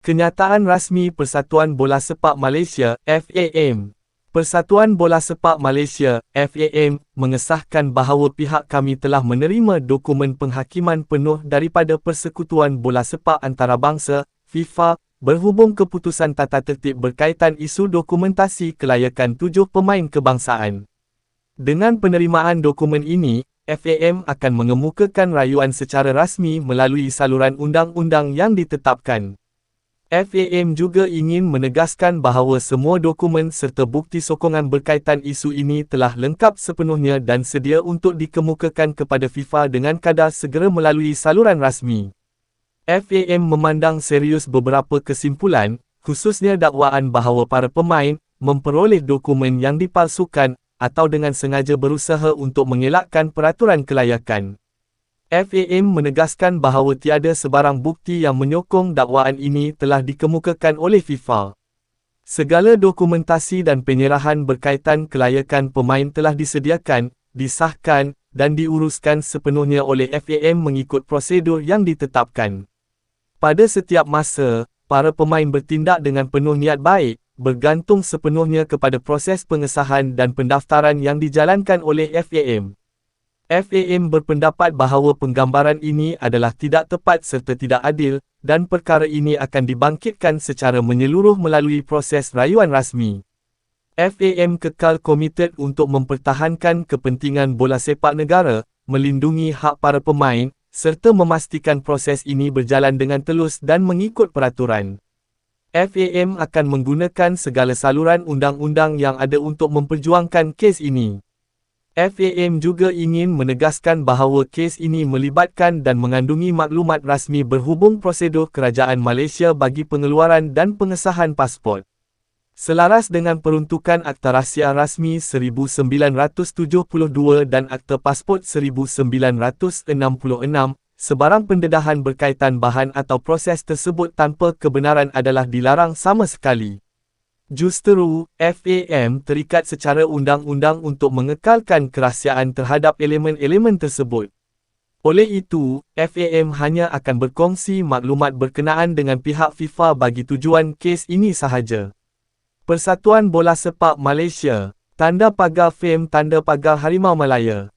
Kenyataan rasmi Persatuan Bola Sepak Malaysia FAM Persatuan Bola Sepak Malaysia FAM mengesahkan bahawa pihak kami telah menerima dokumen penghakiman penuh daripada Persekutuan Bola Sepak Antarabangsa FIFA berhubung keputusan tata tertib berkaitan isu dokumentasi kelayakan tujuh pemain kebangsaan. Dengan penerimaan dokumen ini, FAM akan mengemukakan rayuan secara rasmi melalui saluran undang-undang yang ditetapkan. FAM juga ingin menegaskan bahawa semua dokumen serta bukti sokongan berkaitan isu ini telah lengkap sepenuhnya dan sedia untuk dikemukakan kepada FIFA dengan kadar segera melalui saluran rasmi. FAM memandang serius beberapa kesimpulan, khususnya dakwaan bahawa para pemain memperoleh dokumen yang dipalsukan atau dengan sengaja berusaha untuk mengelakkan peraturan kelayakan. FAM menegaskan bahawa tiada sebarang bukti yang menyokong dakwaan ini telah dikemukakan oleh FIFA. Segala dokumentasi dan penyerahan berkaitan kelayakan pemain telah disediakan, disahkan dan diuruskan sepenuhnya oleh FAM mengikut prosedur yang ditetapkan. Pada setiap masa, para pemain bertindak dengan penuh niat baik, bergantung sepenuhnya kepada proses pengesahan dan pendaftaran yang dijalankan oleh FAM. FAM berpendapat bahawa penggambaran ini adalah tidak tepat serta tidak adil dan perkara ini akan dibangkitkan secara menyeluruh melalui proses rayuan rasmi. FAM kekal komited untuk mempertahankan kepentingan bola sepak negara, melindungi hak para pemain, serta memastikan proses ini berjalan dengan telus dan mengikut peraturan. FAM akan menggunakan segala saluran undang-undang yang ada untuk memperjuangkan kes ini. FAM juga ingin menegaskan bahawa kes ini melibatkan dan mengandungi maklumat rasmi berhubung prosedur kerajaan Malaysia bagi pengeluaran dan pengesahan pasport. Selaras dengan peruntukan Akta Rahsia Rasmi 1972 dan Akta Pasport 1966, sebarang pendedahan berkaitan bahan atau proses tersebut tanpa kebenaran adalah dilarang sama sekali. Justeru, FAM terikat secara undang-undang untuk mengekalkan kerahsiaan terhadap elemen-elemen tersebut. Oleh itu, FAM hanya akan berkongsi maklumat berkenaan dengan pihak FIFA bagi tujuan kes ini sahaja. Persatuan Bola Sepak Malaysia, Tanda Pagar FAM Tanda Pagar Harimau Malaya